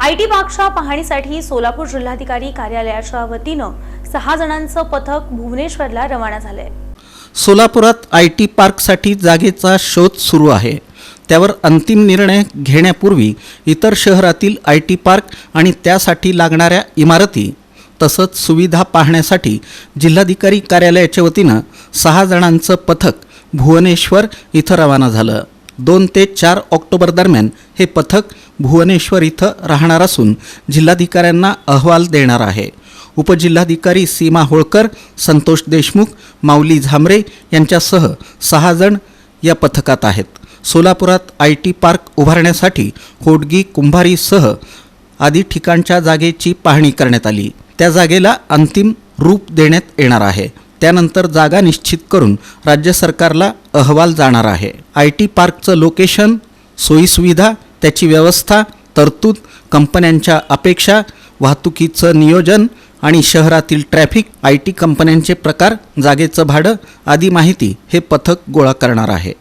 I T पार्कच्या पाहणीसाठी सोलापूर जिल्हाधिकारी कार्यालयाच्या वतीनं सहा जणांचं पथक भुवनेश्वरला रवाना झालंय. सोलापुरात आय टी पार्कसाठी जागेचा शोध सुरू आहे. त्यावर अंतिम निर्णय घेण्यापूर्वी इतर शहरातील आय टी पार्क आणि त्यासाठी लागणाऱ्या इमारती तसंच सुविधा पाहण्यासाठी जिल्हाधिकारी कार्यालयाच्या वतीनं सहा जणांचं पथक भुवनेश्वर इथं रवाना झालं. दोन ते चार ऑक्टोबर दरम्यान हे पथक भुवनेश्वर इथं राहणार असून जिल्हाधिकाऱ्यांना अहवाल देणार आहे. उपजिल्हाधिकारी सीमा होळकर संतोष देशमुख माऊली झांबरे यांच्यासह सहा जण या पथकात आहेत. सोलापुरात आय टी पार्क उभारण्यासाठी होडगी कुंभारीसह आदी ठिकाणच्या जागेची पाहणी करण्यात आली. त्या जागेला अंतिम रूप देण्यात येणार आहे. त्यानंतर जागा निश्चित करून राज्य सरकारला अहवाल जाणार आहे. आय टी पार्कचं लोकेशन सोयीसुविधा त्याची व्यवस्था तरतूद कंपन्यांच्या अपेक्षा वाहतुकीचं नियोजन आणि शहरातील ट्रॅफिक आय टी कंपन्यांचे प्रकार जागेचं भाडं आदी माहिती हे पथक गोळा करणार आहे.